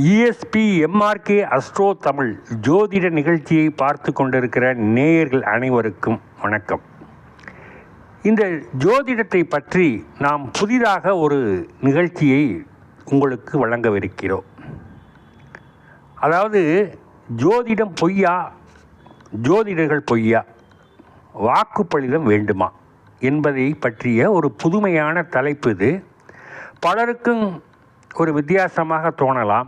ESP MRK astro Tamil ஜோதிட நிகழ்ச்சியை பார்த்து கொண்டிருக்கிற நேயர்கள் அனைவருக்கும் வணக்கம். இந்த ஜோதிடத்தை பற்றி நாம் புதிதாக ஒரு நிகழ்ச்சியை உங்களுக்கு வழங்கவிருக்கிறோம். அதாவது ஜோதிடம் பொய்யா? ஜோதிடர்கள் பொய்யா? வாக்குப்பளிதம் வேண்டுமா? என்பதை பற்றிய ஒரு புதுமையான தலைப்பு இது. பலருக்கும் ஒரு வித்தியாசமாக தோணலாம்.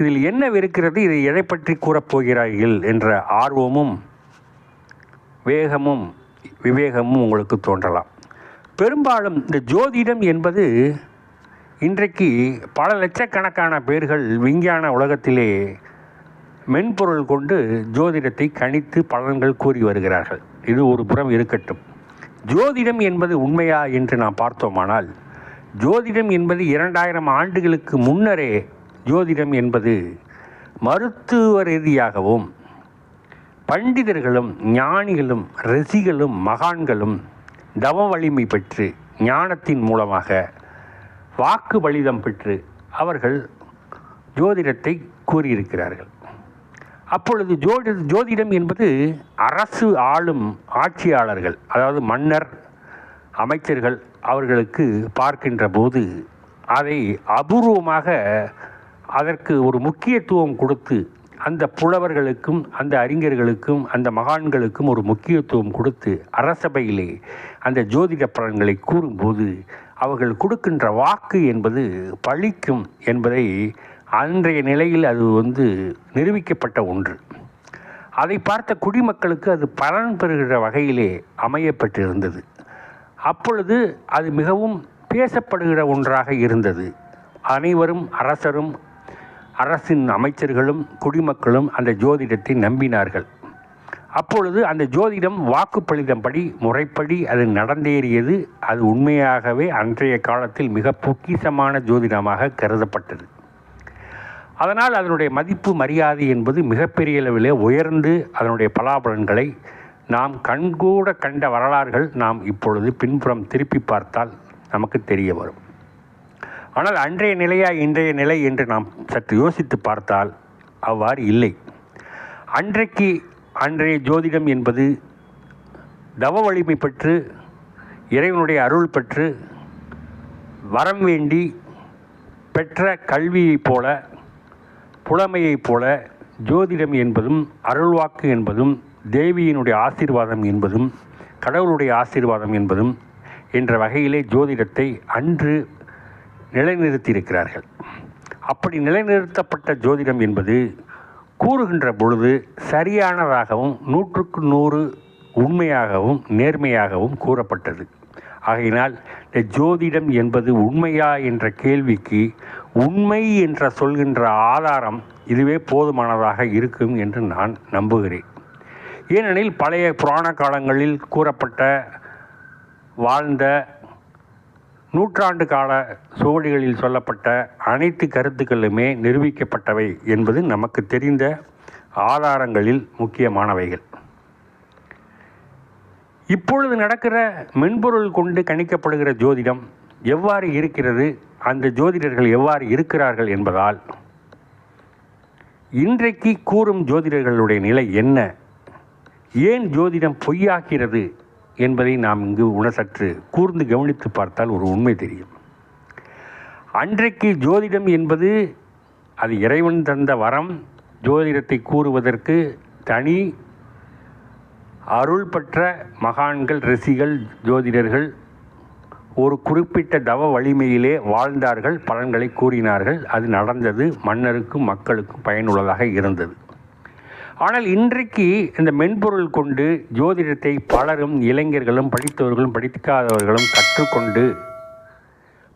இதில் என்னவிருக்கிறது இது இதை எதை பற்றி கூறப்போகிறார்கள் என்ற ஆர்வமும் வேகமும் விவேகமும் உங்களுக்கு தோன்றலாம். பெரும்பாலும் இந்த ஜோதிடம் என்பது இன்றைக்கு பல லட்சக்கணக்கான பேர்கள் விஞ்ஞான உலகத்திலே மென்பொருள் கொண்டு ஜோதிடத்தை கணித்து பலன்கள் கூறி வருகிறார்கள். இது ஒரு புறம் இருக்கட்டும். ஜோதிடம் என்பது உண்மையா என்று நாம் பார்த்தோமானால் ஜோதிடம் என்பது இரண்டாயிரம் ஆண்டுகளுக்கு முன்னரே ஜோதிடம் என்பது மருத்துவ ரீதியாகவும் பண்டிதர்களும் ஞானிகளும் ரிஷிகளும் மகான்களும் தவ வலிமை பெற்று ஞானத்தின் மூலமாக வாக்கு பலிதம் பெற்று அவர்கள் ஜோதிடத்தை கூறியிருக்கிறார்கள். அப்பொழுது ஜோதி ஜோதிடம் என்பது அரசு ஆளும் ஆட்சியாளர்கள் அதாவது மன்னர் அமைச்சர்கள் அவர்களுக்கு பார்க்கின்ற போது அதை அபூர்வமாக அதற்கு ஒரு முக்கியத்துவம் கொடுத்து அந்த புலவர்களுக்கும் அந்த அறிஞர்களுக்கும் அந்த மகான்களுக்கும் ஒரு முக்கியத்துவம் கொடுத்து அரசபையிலே அந்த ஜோதிட பலன்களை கூறும்போது அவர்கள் கொடுக்கின்ற வாக்கு என்பது பழிக்கும் என்பதை அன்றைய நிலையில் அது வந்து நிரூபிக்கப்பட்ட ஒன்று. அதை பார்த்த குடிமக்களுக்கு அது பலன் பெறுகிற வகையிலே அமையப்பட்டிருந்தது. அப்பொழுது அது மிகவும் பேசப்படுகிற ஒன்றாக இருந்தது. அனைவரும் அரசரும் அரசின் அமைச்சர்களும் குடிமக்களும் அந்த ஜோதிடத்தை நம்பினார்கள். அப்பொழுது அந்த ஜோதிடம் வாக்குப்பளிதம்படி முறைப்படி அது நடந்தேறியது. அது உண்மையாகவே அன்றைய காலத்தில் மிக பொக்கிசமான ஜோதிடமாக கருதப்பட்டது. அதனால் அதனுடைய மதிப்பு மரியாதை என்பது மிகப்பெரிய அளவிலே உயர்ந்து அதனுடைய பலாபலன்களை நாம் கண்கூட கண்ட வரலாறுகள் நாம் இப்பொழுது பின்புறம் திருப்பி பார்த்தால் நமக்கு தெரிய வரும். ஆனால் அன்றைய நிலையா இன்றைய நிலை என்று நாம் சற்று யோசித்து பார்த்தால் அவ்வாறு இல்லை. அன்றைக்கு அன்றைய ஜோதிடம் என்பது தவ வலிமை பெற்று இறைவனுடைய அருள் பெற்று வரம் வேண்டி பெற்ற கல்வியைப் போல புலமையைப் போல ஜோதிடம் என்பதும் அருள்வாக்கு என்பதும் தேவியினுடைய ஆசீர்வாதம் என்பதும் கடவுளுடைய ஆசீர்வாதம் என்பதும் என்ற வகையிலே ஜோதிடத்தை அன்று நிலைநிறுத்தியிருக்கிறார்கள். அப்படி நிலைநிறுத்தப்பட்ட ஜோதிடம் என்பது கூறுகின்ற பொழுது சரியானதாகவும் நூற்றுக்கு நூறு உண்மையாகவும் நேர்மையாகவும் கூறப்பட்டது. ஆகையினால் இந்த ஜோதிடம் என்பது உண்மையா என்ற கேள்விக்கு உண்மை என்ற சொல்கின்ற ஆதாரம் இதுவே போதுமானதாக இருக்கும் என்று நான் நம்புகிறேன். ஏனெனில் பழைய புராண காலங்களில் கூறப்பட்ட வாழ்ந்த நூற்றாண்டு கால சுவடிகளில் சொல்லப்பட்ட அனைத்து கருத்துக்களுமே நிரூபிக்கப்பட்டவை என்பது நமக்கு தெரிந்த ஆதாரங்களில் முக்கியமானவைகள். இப்பொழுது நடக்கிற மென்பொருள் கொண்டு கணிக்கப்படுகிற ஜோதிடம் எவ்வாறு இருக்கிறது? அந்த ஜோதிடர்கள் எவ்வாறு இருக்கிறார்கள் என்பதால் இன்றைக்கு கூறும் ஜோதிடர்களுடைய நிலை என்ன? ஏன் ஜோதிடம் பொய்யாகிறது? என்பதை நாம் இங்கு உணசற்று கூர்ந்து கவனித்து பார்த்தால் ஒரு உண்மை தெரியும். அன்றைக்கு ஜோதிடம் என்பது அது இறைவன் தந்த வரம் ஜோதிடத்தை கூறுவதற்கு தனி அருள் பெற்ற மகான்கள் ரிஷிகள் ஜோதிடர்கள் ஒரு குறிப்பிட்ட தவ வலிமையிலே வாழ்ந்தார்கள் பலன்களை கூறினார்கள். அது நடந்தது மன்னருக்கும் மக்களுக்கும் பயனுள்ளதாக இருந்தது. ஆனால் இன்றைக்கு இந்த மென்பொருள் கொண்டு ஜோதிடத்தை பலரும் இளைஞர்களும் படித்தவர்களும் படிக்காதவர்களும் கற்றுக்கொண்டு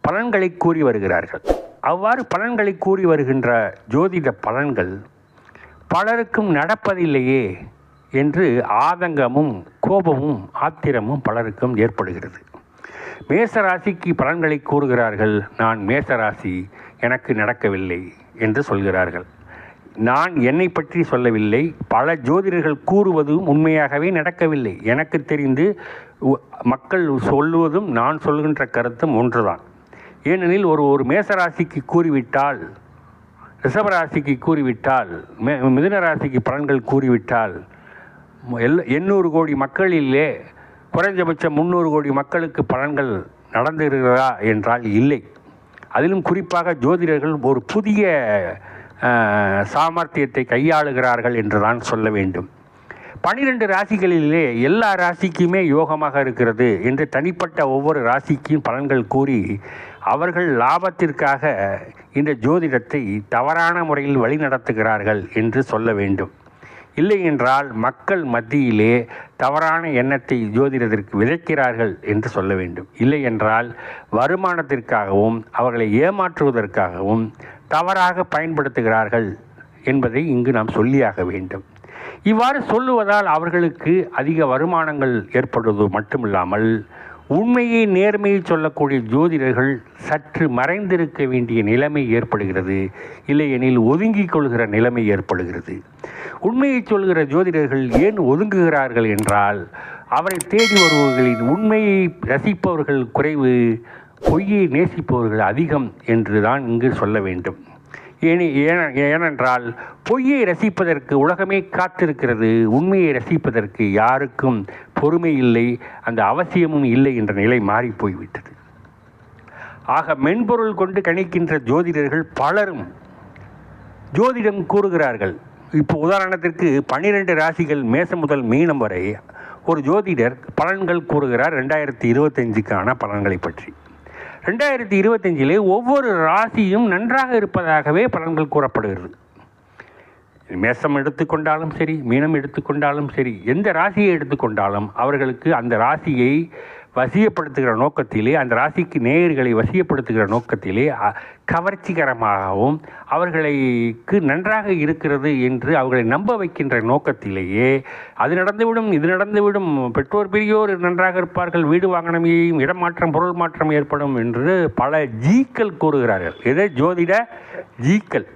பலன்களை கூறி வருகிறார்கள். அவ்வாறு பலன்களை கூறி வருகின்ற ஜோதிட பலன்கள் பலருக்கும் நடப்பதில்லையே என்று ஆதங்கமும் கோபமும் ஆத்திரமும் பலருக்கும் ஏற்படுகிறது. மேசராசிக்கு பலன்களை கூறுகிறார்கள். நான் மேசராசி எனக்கு நடக்கவில்லை என்று சொல்கிறார்கள். நான் என்னை பற்றி சொல்லவில்லை. பல ஜோதிடர்கள் கூறுவதும் உண்மையாகவே நடக்கவில்லை. எனக்கு தெரிந்து மக்கள் சொல்லுவதும் நான் சொல்கின்ற கருத்தும் ஒன்றுதான். ஏனெனில் ஒரு ஒரு மேசராசிக்கு கூறிவிட்டால் ரிஷபராசிக்கு கூறிவிட்டால் மே- மிதுன ராசிக்கு பலன்கள் கூறிவிட்டால் எல் எண்ணூறு கோடி மக்களிலே குறைஞ்சபட்சம் முந்நூறு கோடி மக்களுக்கு பலன்கள் நடந்திருக்கிறதா என்றால் இல்லை. அதிலும் குறிப்பாக ஜோதிடர்கள் ஒரு புதிய சாமர்த்தியத்தை கையாளுகிறார்கள் என்று தான் சொல்ல வேண்டும். பனிரெண்டு ராசிகளிலே எல்லா ராசிக்குமே யோகமாக இருக்கிறது என்று தனிப்பட்ட ஒவ்வொரு ராசிக்கும் பலன்கள் கூறி அவர்கள் லாபத்திற்காக இந்த ஜோதிடத்தை தவறான முறையில் வழிநடத்துகிறார்கள் என்று சொல்ல வேண்டும். இல்லை என்றால் மக்கள் மத்தியிலே தவறான எண்ணத்தை ஜோதிடத்திற்கு விதைக்கிறார்கள் என்று சொல்ல வேண்டும். இல்லை என்றால் வருமானத்திற்காகவும் அவர்களை ஏமாற்றுவதற்காகவும் தவறாக பயன்படுத்துகிறார்கள் என்பதை இங்கு நாம் சொல்லியாக வேண்டும். இவ்வாறு சொல்லுவதால் அவர்களுக்கு அதிக வருமானங்கள் ஏற்படுவது மட்டுமில்லாமல் உண்மையை நேர்மையை சொல்லக்கூடிய ஜோதிடர்கள் சற்று மறைந்திருக்க வேண்டிய நிலைமை ஏற்படுகிறது. இல்லையெனில் ஒதுங்கிக் கொள்கிற நிலைமை ஏற்படுகிறது. உண்மையை சொல்கிற ஜோதிடர்கள் ஏன் ஒதுங்குகிறார்கள் என்றால் அவரை தேடி வருபவர்களின் உண்மையை ரசிப்பவர்கள் குறைவு பொய்யை நேசிப்பவர்கள் அதிகம் என்று தான் இங்கு சொல்ல வேண்டும். ஏன- ஏனென்றால் பொய்யை ரசிப்பதற்கு உலகமே காத்திருக்கிறது. உண்மையை ரசிப்பதற்கு யாருக்கும் பொறுமை இல்லை. அந்த அவசியமும் இல்லை என்ற நிலை மாறி போய்விட்டது. ஆக மென்பொருள் கொண்டு கணிக்கின்ற ஜோதிடர்கள் பலரும் ஜோதிடம் கூறுகிறார்கள். இப்போ உதாரணத்திற்கு பனிரெண்டு ராசிகள் மேசம் முதல் மீனம் வரை ஒரு ஜோதிடர் பலன்கள் கூறுகிறார். ரெண்டாயிரத்தி இருபத்தஞ்சுக்கான பலன்களை பற்றி. ரெண்டாயிரத்தி இருபத்தஞ்சிலே ஒவ்வொரு ராசியும் நன்றாக இருப்பதாகவே பலன்கள் கூறப்படுகிறது. மேசம் எடுத்துக்கொண்டாலும் சரி மீனம் எடுத்துக்கொண்டாலும் சரி எந்த ராசியை எடுத்துக்கொண்டாலும் அவர்களுக்கு அந்த ராசியை வசியப்படுத்துகிற நோக்கத்திலே அந்த ராசிக்கு நேயர்களை வசியப்படுத்துகிற நோக்கத்திலே கவர்ச்சிகரமாகவும் அவர்களுக்கு நன்றாக இருக்கிறது என்று அவர்களை நம்ப வைக்கின்ற நோக்கத்திலேயே அது நடந்துவிடும் இது நடந்துவிடும் பெற்றோர் பெரியோர் நன்றாக இருப்பார்கள் வீடு வாங்கினமையையும் இடமாற்றம் பொருள் மாற்றம் ஏற்படும் என்று பல ஜீக்கள் கூறுகிறார்கள். எதை? ஜோதிட ஜீக்கள்.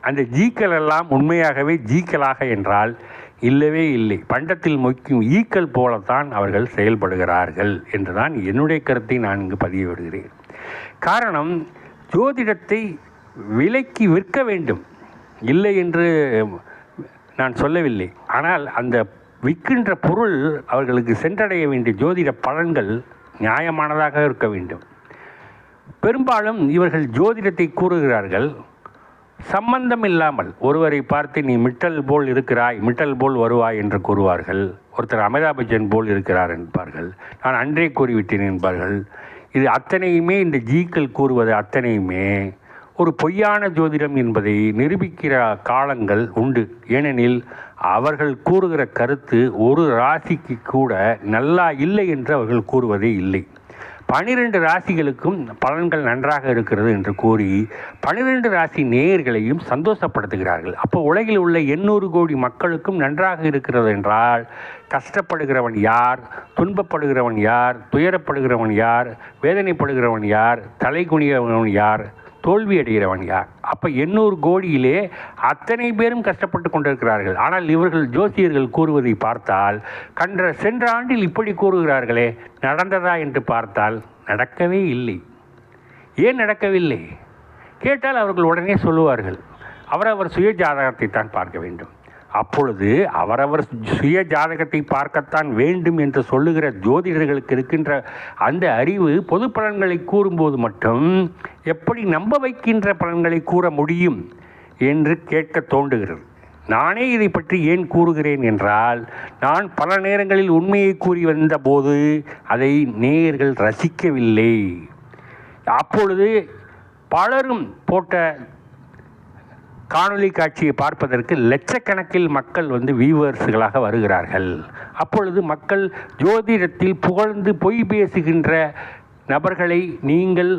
அந்த ஜீக்கள் எல்லாம் உண்மையாகவே ஜீக்களாக என்றால் இல்லவே இல்லை. பண்டத்தில் மொய்க்கும் ஈக்கள் போலத்தான் அவர்கள் செயல்படுகிறார்கள் என்றுதான் என்னுடைய கருத்தை நான் இங்கு பதிவிடுகிறேன் காரணம் ஜோதிடத்தை விலைக்கு விற்க வேண்டும். இல்லை என்று நான் சொல்லவில்லை. ஆனால் அந்த விற்கின்ற பொருள் அவர்களுக்கு சென்றடைய வேண்டிய ஜோதிட பலன்கள் நியாயமானதாக இருக்க வேண்டும். பெரும்பாலும் இவர்கள் ஜோதிடத்தை கூறுகிறார்கள் சம்பந்தம் இல்லாமல் ஒருவரை பார்த்து நீ மிட்டல் போல் இருக்கிறாய் மிட்டல் போல் வருவாய் என்று கூறுவார்கள். ஒருத்தர் அமிதாப் பச்சன் போல் இருக்கிறார் என்பார்கள். நான் அன்றே கூறிவிட்டேன் என்பார்கள். இது அத்தனையுமே இந்த ஜீக்கள் கூறுவது அத்தனையுமே ஒரு பொய்யான ஜோதிடம் என்பதை நிரூபிக்கிற காலங்கள் உண்டு. ஏனெனில் அவர்கள் கூறுகிற கருத்து ஒரு ராசிக்கு கூட நல்லா இல்லை என்று அவர்கள் கூறுவதே இல்லை. பனிரெண்டு ராசிகளுக்கும் பலன்கள் நன்றாக இருக்கிறது என்று கூறி பனிரெண்டு ராசி நேயர்களையும் சந்தோஷப்படுத்துகிறார்கள். அப்போ உலகில் உள்ள எண்ணூறு கோடி மக்களுக்கும் நன்றாக இருக்கிறது என்றால் கஷ்டப்படுகிறவன் யார் துன்பப்படுகிறவன் யார் துயரப்படுகிறவன் யார் வேதனைப்படுகிறவன் யார் தலை குனியவன் யார் தோல்வி அடைகிறவன் யார் அப்போ எண்ணூறு கோடியிலே அத்தனை பேரும் கஷ்டப்பட்டு கொண்டிருக்கிறார்கள். ஆனால் இவர்கள் ஜோசியர்கள் கூறுவதை பார்த்தால் கன்ற சென்ற ஆண்டில் இப்படி கூறுகிறார்களே நடந்ததா என்று பார்த்தால் நடக்கவே இல்லை. ஏன் நடக்கவில்லை? கேட்டால் அவர்கள் உடனே சொல்லுவார்கள். அவரவர் சுய ஜாதகத்தை தான் பார்க்க வேண்டும். அப்பொழுது அவரவர் சுய ஜாதகத்தை பார்க்கத்தான் வேண்டும் என்று சொல்லுகிற ஜோதிடர்களுக்கு இருக்கின்ற அந்த அறிவு பொது பலன்களை கூறும்போது மட்டும் எப்படி நம்ப வைக்கின்ற பலன்களை கூற முடியும் என்று கேட்க தோன்றுகிறது. நானே இதை பற்றி ஏன் கூறுகிறேன் என்றால் நான் பல நேரங்களில் உண்மையை கூறி வந்தபோது அதை நேயர்கள் ரசிக்கவில்லை. அப்பொழுது பலரும் போட்ட காணொளி காட்சியை பார்ப்பதற்கு லட்சக்கணக்கில் மக்கள் வந்து வியூவர்ஸுகளாக வருகிறார்கள். அப்பொழுது மக்கள் ஜோதிடத்தில் புகழ்ந்து பொய் பேசுகின்ற நபர்களை நீங்கள்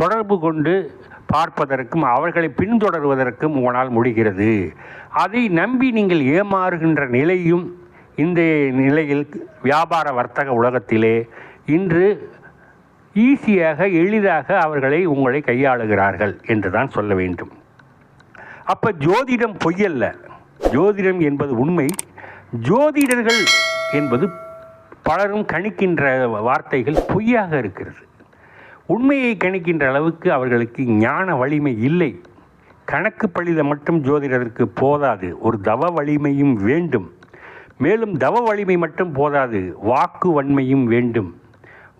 தொடர்பு கொண்டு பார்ப்பதற்கும் அவர்களை பின்தொடர்வதற்கும் உங்களால் முடிகிறது. அதை நம்பி நீங்கள் ஏமாறுகின்ற நிலையும் இந்த நிலையில் வியாபார வர்த்தக உலகத்திலே இன்று ஈஸியாக எளிதாக அவர்களை உங்களை கையாளுகிறார்கள் என்று தான் சொல்ல வேண்டும். அப்போ ஜோதிடம் பொய்யல்ல. ஜோதிடம் என்பது உண்மை. ஜோதிடர்கள் என்பது பலரும் கணிக்கின்ற வார்த்தைகள் பொய்யாக இருக்கிறது. உண்மையை கணிக்கின்ற அளவுக்கு அவர்களுக்கு ஞான வலிமை இல்லை. கணக்கு பழித மட்டும் ஜோதிடருக்கு போதாது. ஒரு தவ வலிமையும் வேண்டும். மேலும் தவ வலிமை மட்டும் போதாது. வாக்கு வன்மையும் வேண்டும்.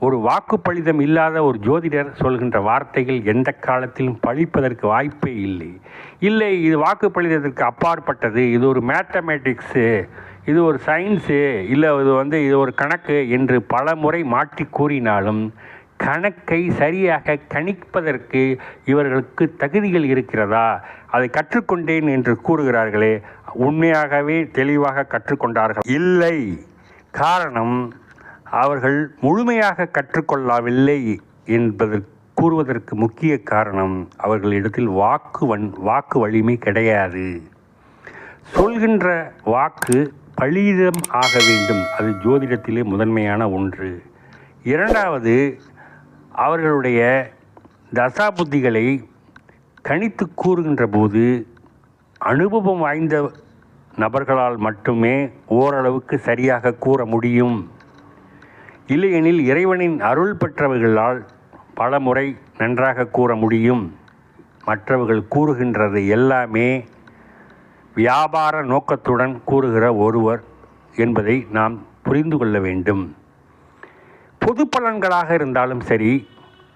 ஒரு வாக்குப்பளிதம் இல்லாத ஒரு ஜோதிடர் சொல்கின்ற வார்த்தைகள் எந்த காலத்திலும் பழிப்பதற்கு வாய்ப்பே இல்லை. இல்லை இது வாக்குப்பளிதத்திற்கு அப்பாற்பட்டது. இது ஒரு மேத்தமேட்டிக்ஸு இது ஒரு சயின்ஸு இல்லை இது வந்து இது ஒரு கணக்கு என்று பல முறை மாற்றி கூறினாலும் கணக்கை சரியாக கணிப்பதற்கு இவர்களுக்கு தகுதிகள் இருக்கிறதா? அதை கற்றுக்கொண்டேன் என்று கூறுகிறார்களே. உண்மையாகவே தெளிவாக கற்றுக்கொண்டார்கள். இல்லை. காரணம் அவர்கள் முழுமையாக கற்றுக்கொள்ளவில்லை என்பதற்கு கூறுவதற்கு முக்கிய காரணம் அவர்களிடத்தில் வாக்கு வன் வாக்கு வலிமை கிடையாது. சொல்கின்ற வாக்கு பலியிடம் ஆக வேண்டும். அது ஜோதிடத்திலே முதன்மையான ஒன்று. இரண்டாவது அவர்களுடைய தசாபுத்திகளை கணித்து கூறுகின்ற போது அனுபவம் வாய்ந்த நபர்களால் மட்டுமே ஓரளவுக்கு சரியாக கூற முடியும். இல்லையெனில் இறைவனின் அருள் பெற்றவர்களால் பல முறை நன்றாக கூற முடியும். மற்றவர்கள் கூறுகின்றது எல்லாமே வியாபார நோக்கத்துடன் கூறுகிற ஒருவர் என்பதை நாம் புரிந்து கொள்ள வேண்டும். பொது பலன்களாக இருந்தாலும் சரி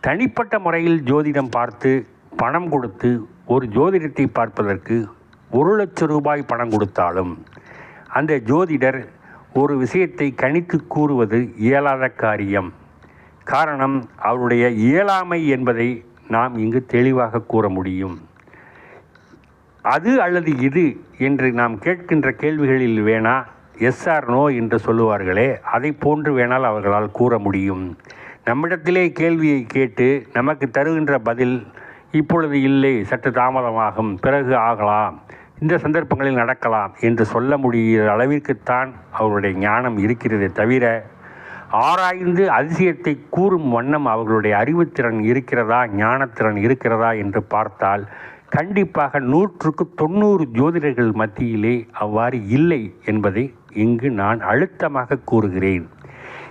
தனிப்பட்ட முறையில் ஜோதிடம் பார்த்து பணம் கொடுத்து ஒரு ஜோதிடத்தை பார்ப்பதற்கு ஒரு லட்சம் ரூபாய் பணம் கொடுத்தாலும் அந்த ஜோதிடர் ஒரு விஷயத்தை கணித்து கூறுவது இயலாத காரியம். காரணம் அவருடைய இயலாமை என்பதை நாம் இங்கு தெளிவாக கூற முடியும். அது அல்லது இது என்று நாம் கேட்கின்ற கேள்விகளில் வேணா எஸ் ஆர் நோ என்று சொல்லுவார்களே அதை போன்று வேணால் அவர்களால் கூற முடியும். நம்மிடத்திலே கேள்வியை கேட்டு நமக்கு தருகின்ற பதில் இப்பொழுது இல்லை சற்று தாமதமாகும் பிறகு ஆகலாம். இந்த சந்தர்ப்பங்களில் நடக்கலாம் என்று சொல்ல முடிகிற அளவிற்குத்தான் அவருடைய ஞானம் இருக்கிறதே தவிர ஆராய்ந்து அதிசயத்தை கூறும் வண்ணம் அவர்களுடைய அறிவுத்திறன் இருக்கிறதா ஞானத்திறன் இருக்கிறதா என்று பார்த்தால் கண்டிப்பாக நூற்றுக்கு தொண்ணூறு ஜோதிடர்கள் மத்தியிலே அவ்வாறு இல்லை என்பதை இங்கு நான் அழுத்தமாக கூறுகிறேன்.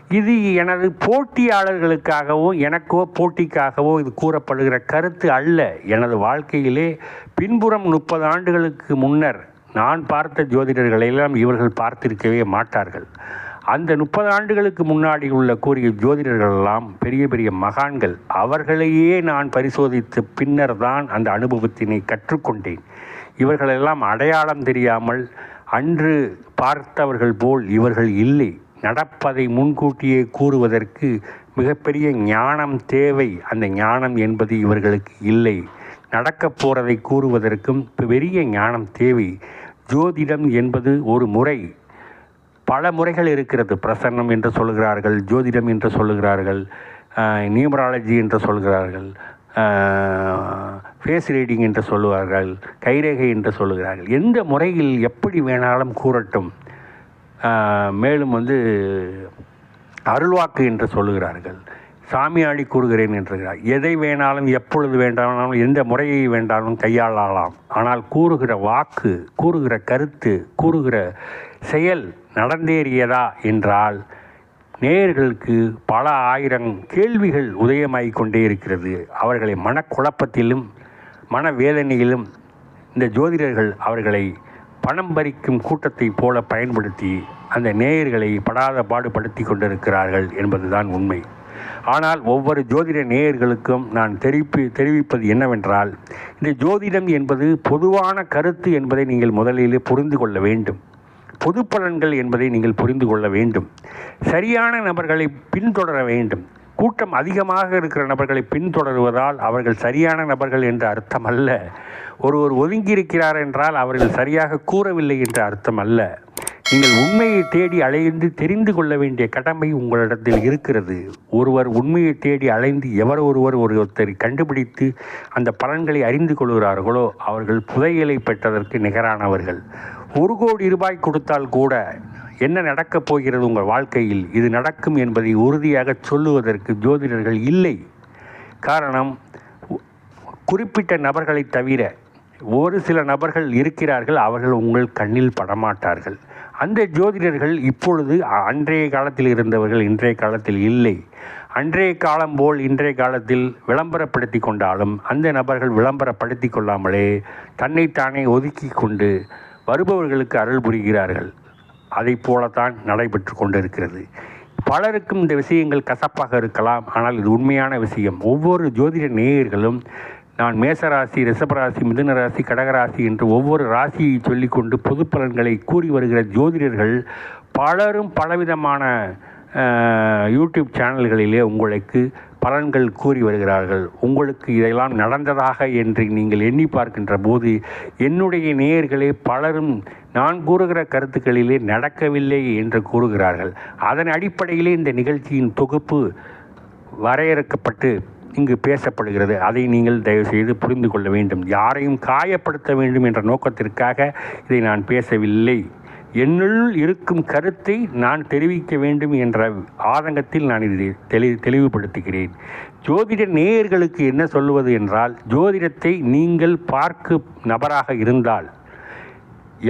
இது எனது போட்டியாளர்களுக்காகவோ எனக்கோ போட்டிக்காகவோ இது கூறப்படுகிற கருத்து அல்ல எனது வாழ்க்கையிலே. பின்புறம் முப்பது ஆண்டுகளுக்கு முன்னர் நான் பார்த்த ஜோதிடர்களையெல்லாம் இவர்கள் பார்த்திருக்கவே மாட்டார்கள். அந்த முப்பது ஆண்டுகளுக்கு முன்னாடி உள்ள கூறிய ஜோதிடர்கள் எல்லாம் பெரிய பெரிய மகான்கள். அவர்களையே நான் பரிசோதித்த பின்னர் தான் அந்த அனுபவத்தினை கற்றுக்கொண்டேன். இவர்களெல்லாம் அடையாளம் தெரியாமல் அன்று பார்த்தவர்கள் போல் இவர்கள் இல்லை. நடப்பதை முன்கூட்டியே கூறுவதற்கு மிகப்பெரிய ஞானம் தேவை. அந்த ஞானம் என்பது இவர்களுக்கு இல்லை. நடக்கப் போகிறதை கூறுவதற்கும் பெரிய ஞானம் தேவை. ஜோதிடம் என்பது ஒரு முறை. பல முறைகள் இருக்கிறது. பிரசன்னம் என்று சொல்கிறார்கள் ஜோதிடம் என்று சொல்லுகிறார்கள் நியூமராலஜி என்று சொல்கிறார்கள் ஃபேஸ் ரீடிங் என்று சொல்லுவார்கள் கைரேகை என்று சொல்லுகிறார்கள். எந்த முறையில் எப்படி வேணாலும் கூறட்டும். மேலும் வந்து அருள்வாக்கு என்று சொல்லுகிறார்கள். சாமியாடி கூறுகிறேன் என்றுகிறார் எதை வேணாலும் எப்பொழுது வேண்டாலும் எந்த முறையை வேண்டாலும் கையாளலாம். ஆனால் கூறுகிற வாக்கு கூறுகிற கருத்து கூறுகிற செயல் நடந்தேறியதா என்றால் நேயர்களுக்கு பல ஆயிரம் கேள்விகள் உதயமாகிக் கொண்டே இருக்கிறது. அவர்களை மனக்குழப்பத்திலும் மனவேதனையிலும் இந்த ஜோதிடர்கள் அவர்களை பணம் பறிக்கும் கூட்டத்தைப் போல பயன்படுத்தி அந்த நேயர்களை படாத பாடுபடுத்தி கொண்டிருக்கிறார்கள் என்பதுதான் உண்மை. ஆனால் ஒவ்வொரு ஜோதிட நேயர்களுக்கும் நான் தெரிவிப்பு தெரிவிப்பது என்னவென்றால் இந்த ஜோதிடம் என்பது பொதுவான கருத்து என்பதை நீங்கள் முதலிலே புரிந்து கொள்ள வேண்டும். பொது பலன்கள் என்பதை நீங்கள் புரிந்து கொள்ள வேண்டும். சரியான நபர்களை பின்தொடர வேண்டும். கூட்டம் அதிகமாக இருக்கிற நபர்களை பின்தொடருவதால் அவர்கள் சரியான நபர்கள் என்ற அர்த்தம் அல்ல ஒருவர் ஒதுங்கி இருக்கிறார் என்றால் அவர்கள் சரியாக கூறவில்லை என்ற அர்த்தம் அல்ல நீங்கள் உண்மையை தேடி அலைந்து தெரிந்து கொள்ள வேண்டிய கடமை உங்களிடத்தில் இருக்கிறது. ஒருவர் உண்மையை தேடி அலைந்து எவர் ஒருவர் ஒருத்தரை கண்டுபிடித்து அந்த பலன்களை அறிந்து கொள்கிறார்களோ அவர்கள் புதையலை பெற்றதற்கு நிகரானவர்கள். ஒரு கோடி ரூபாய் கொடுத்தால் கூட என்ன நடக்கப் போகிறது உங்கள் வாழ்க்கையில்? இது நடக்கும் என்பதை உறுதியாக சொல்லுவதற்கு ஜோதிடர்கள் இல்லை. காரணம் குறிப்பிட்ட நபர்களை தவிர ஒரு சில நபர்கள் இருக்கிறார்கள் அவர்கள் உங்கள் கண்ணில் படமாட்டார்கள். அந்த ஜோதிடர்கள் இப்பொழுது அன்றைய காலத்தில் இருந்தவர்கள் இன்றைய காலத்தில் இல்லை. அன்றைய காலம் போல் இன்றைய காலத்தில் விளம்பரப்படுத்தி கொண்டாலும் அந்த நபர்கள் விளம்பரப்படுத்தி கொள்ளாமலே தன்னைத்தானே ஒதுக்கி கொண்டு வருபவர்களுக்கு அருள் புரிகிறார்கள். அதைப் போலத்தான் நடைபெற்று கொண்டிருக்கிறது. பலருக்கும் இந்த விஷயங்கள் கசப்பாக இருக்கலாம் ஆனால் இது உண்மையான விஷயம். ஒவ்வொரு ஜோதிட நேயர்களும் நான் மேசராசி ரிஷபராசி மிதுனராசி கடகராசி என்று ஒவ்வொரு ராசியை சொல்லிக்கொண்டு பொது பலன்களை கூறி வருகிற ஜோதிடர்கள் பலரும் பலவிதமான யூடியூப் சேனல்களிலே உங்களுக்கு பலன்கள் கூறி வருகிறார்கள். உங்களுக்கு இதெல்லாம் நடந்ததாக என்று நீங்கள் எண்ணி பார்க்கின்ற போது என்னுடைய நேயர்களே பலரும் நான் கூறுகிற கருத்துக்களிலே நடக்கவில்லை என்று கூறுகிறார்கள். அதன் அடிப்படையிலே இந்த நிகழ்ச்சியின் தொகுப்பு வரையறுக்கப்பட்டு இங்கு பேசப்படுகிறது. அதை நீங்கள் தயவுசெய்து புரிந்து கொள்ள வேண்டும். யாரையும் காயப்படுத்த வேண்டும் என்ற நோக்கத்திற்காக இதை நான் பேசவில்லை. என்னுள் இருக்கும் கருத்தை நான் தெரிவிக்க வேண்டும் என்ற ஆதங்கத்தில் நான் இதை தெளி தெளிவுபடுத்துகிறேன். ஜோதிட நேயர்களுக்கு என்ன சொல்லுவது என்றால் ஜோதிடத்தை நீங்கள் பார்க்கும் நபராக இருந்தால்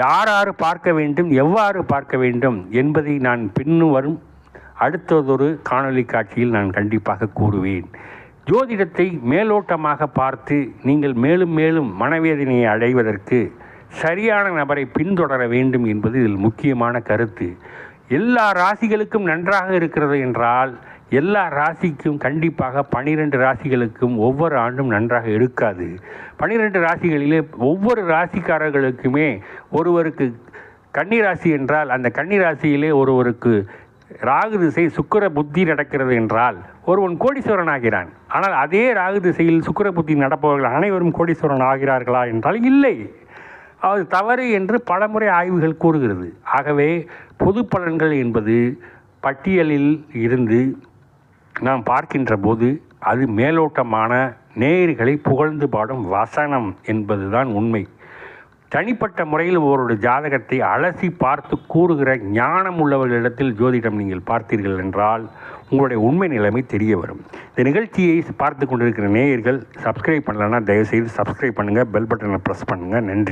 யாராறு பார்க்க வேண்டும் எவ்வாறு பார்க்க வேண்டும் என்பதை நான் பின்னும் வரும் அடுத்ததொரு காணொளி காட்சியில் நான் கண்டிப்பாக கூறுவேன். ஜோதிடத்தை மேலோட்டமாக பார்த்து நீங்கள் மேலும் மேலும் மனவேதனையை அடைவதற்கு சரியான நபரை பின்தொடர வேண்டும் என்பது இதில் முக்கியமான கருத்து. எல்லா ராசிகளுக்கும் நன்றாக இருக்கிறது என்றால் எல்லா ராசிக்கும் கண்டிப்பாக பனிரெண்டு ராசிகளுக்கும் ஒவ்வொரு ஆண்டும் நன்றாக இருக்காது. பனிரெண்டு ராசிகளிலே ஒவ்வொரு ராசிக்காரர்களுக்குமே ஒருவருக்கு கன்னி ராசி என்றால் அந்த கன்னி ராசியிலே ஒருவருக்கு ராகு திசை சுக்கிர புத்தி நடக்கிறது என்றால் ஒருவன் கோடீஸ்வரன் ஆகிறான் ஆனால் அதே ராகு திசையில் சுக்கிர புத்தி நடப்பவர்கள் அனைவரும் கோடீஸ்வரன் ஆகிறார்களா என்றால் இல்லை. அது தவறு என்று பலமுறை ஆய்வுகள் கூறுகிறது. ஆகவே பொது பலன்கள் என்பது பட்டியலில் இருந்து நாம் பார்க்கின்ற போது அது மேலோட்டமான நேயர்களை புகழ்ந்து பாடும் வசனம் என்பதுதான் உண்மை. தனிப்பட்ட முறையில் ஒருவருடைய ஜாதகத்தை அலசி பார்த்து கூறுகிற ஞானம் உள்ளவர்களிடத்தில் ஜோதிடம் நீங்கள் பார்த்தீர்கள் என்றால் உங்களுடைய உண்மை நிலைமை தெரிய வரும். இந்த நிகழ்ச்சியை பார்த்து கொண்டிருக்கிற நேயர்கள் சப்ஸ்கிரைப் பண்ணலன்னா தயவுசெய்து சப்ஸ்கிரைப் பண்ணுங்கள் பெல் பட்டனை ப்ரெஸ் பண்ணுங்கள் நன்றி.